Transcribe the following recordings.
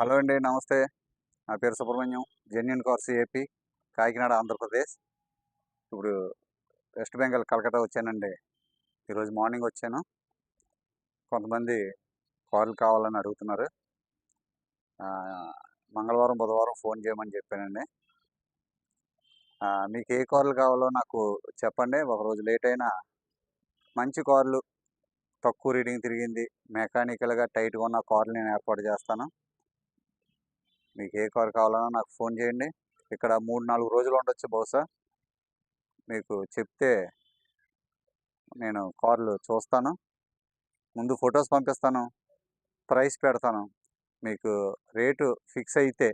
Hello అండి నమస్తే. నా పేరు Subrahmanyam genuine cars AP Kakinada Andhra Pradesh. ఇప్పుడు వెస్ట్ బెంగాల్ కలకత్తా వచ్చానండి. ఈరోజు మార్నింగ్ వచ్చాను. కొంతమంది కార్లు కావాలని అడుగుతున్నారు. మంగళవారం బుధవారం ఫోన్ చేయమని చెప్పానండి. మీకు ఏ కార్లు కావాలో నాకు చెప్పండి. ఒకరోజు లేట్ అయినా మంచి కార్లు. తక్కువ రీడింగ్ తిరిగింది. మెకానికల్గా టైట్గా ఉన్న కార్లు నేను ఏర్పాటు చేస్తాను. మీకు ఏ కార్ కావాలన్నా నాకు ఫోన్ చేయండి. ఇక్కడ మూడు నాలుగు రోజులు ఉండొచ్చు బహుశా. మీకు చెప్తే నేను కార్లు చూస్తాను. ముందు ఫొటోస్ పంపిస్తాను. ప్రైస్ పెడతాను. మీకు రేటు ఫిక్స్ అయితే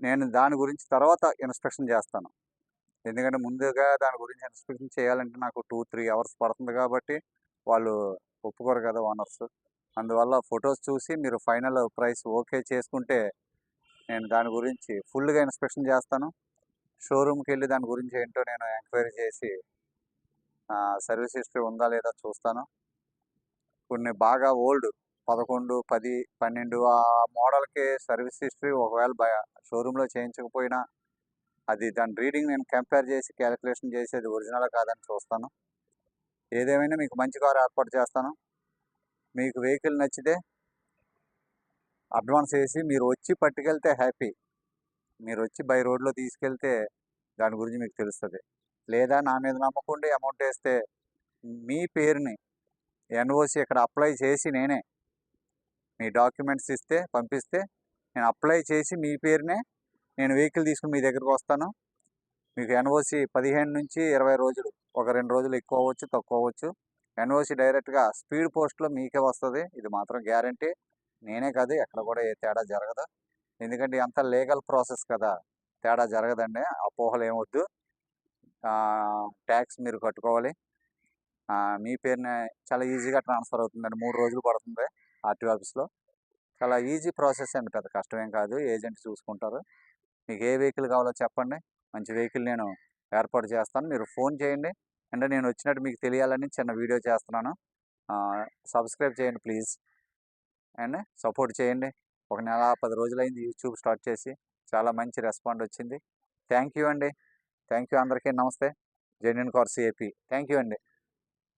నేను దాని గురించి తర్వాత ఇన్స్పెక్షన్ చేస్తాను. ఎందుకంటే ముందుగా దాని గురించి ఇన్స్పెక్షన్ చేయాలంటే నాకు టూ త్రీ అవర్స్ పడుతుంది కాబట్టి వాళ్ళు ఒప్పుకోరు కదా ఓనర్స్. అందువల్ల ఫొటోస్ చూసి మీరు ఫైనల్ ప్రైస్ ఓకే చేసుకుంటే నేను దాని గురించి ఫుల్గా ఇన్స్పెక్షన్ చేస్తాను. షోరూమ్కి వెళ్ళి దాని గురించి ఏంటో నేను ఎంక్వైరీ చేసి సర్వీస్ హిస్టరీ ఉందా లేదా చూస్తాను. కొన్ని బాగా ఓల్డ్ పదకొండు పది పన్నెండు ఆ మోడల్కి సర్వీస్ హిస్టరీ ఒకవేళ బయ షోరూంలో చేయించకపోయినా అది దాని రీడింగ్ నేను కంపేర్ చేసి క్యాలిక్యులేషన్ చేసి అది ఒరిజినల్ కాదని చూస్తాను. ఏదేమైనా మీకు మంచి కారు ఏర్పాటు చేస్తాను. మీకు వెహికల్ నచ్చితే అడ్వాన్స్ వేసి మీరు వచ్చి పట్టుకెళ్తే హ్యాపీ. మీరు వచ్చి బై రోడ్లో తీసుకెళ్తే దాని గురించి మీకు తెలుస్తుంది. లేదా నా మీద నమ్మకుండా అమౌంట్ వేస్తే మీ పేరుని ఎన్ఓసి ఇక్కడ అప్లై చేసి నేనే మీ డాక్యుమెంట్స్ ఇస్తే పంపిస్తే నేను అప్లై చేసి మీ పేరునే నేను వెహికల్ తీసుకుని మీ దగ్గరకు వస్తాను. మీకు ఎన్ఓసి పదిహేను నుంచి ఇరవై రోజులు ఒక రెండు రోజులు ఎక్కువ అవ్వచ్చు తక్కువ అవ్వచ్చు. ఎన్ఓసి డైరెక్ట్గా స్పీడ్ పోస్ట్లో మీకే వస్తుంది. ఇది మాత్రం గ్యారంటీ. నేనే కాదు ఎక్కడ కూడా ఏ తేడా జరగదు. ఎందుకంటే అంత లీగల్ ప్రాసెస్ కదా. తేడా జరగదండి. అపోహలు ఏమొద్దు. ట్యాక్స్ మీరు కట్టుకోవాలి. మీ పేరునే చాలా ఈజీగా ట్రాన్స్ఫర్ అవుతుందండి. మూడు రోజులు పడుతుంది ఆర్టీఓ ఆఫీస్లో. చాలా ఈజీ ప్రాసెస్ అండి. పెద్ద కష్టమేం కాదు. ఏజెంట్ చూసుకుంటారు. మీకు ఏ వెహికల్ కావాలో చెప్పండి. మంచి వెహికల్ నేను ఏర్పాటు చేస్తాను. మీరు ఫోన్ చేయండి. అంటే నేను వచ్చినట్టు మీకు తెలియాలని చిన్న వీడియో చేస్తున్నాను. సబ్స్క్రైబ్ చేయండి ప్లీజ్. అండ్ సపోర్ట్ చేయండి. ఒక నెల పది రోజులైంది యూట్యూబ్ స్టార్ట్ చేసి చాలా మంచి రెస్పాండ్ వచ్చింది. థ్యాంక్ యూ అండి. థ్యాంక్ యూ అందరికీ. నమస్తే. Genuine cars AP thank you అండి.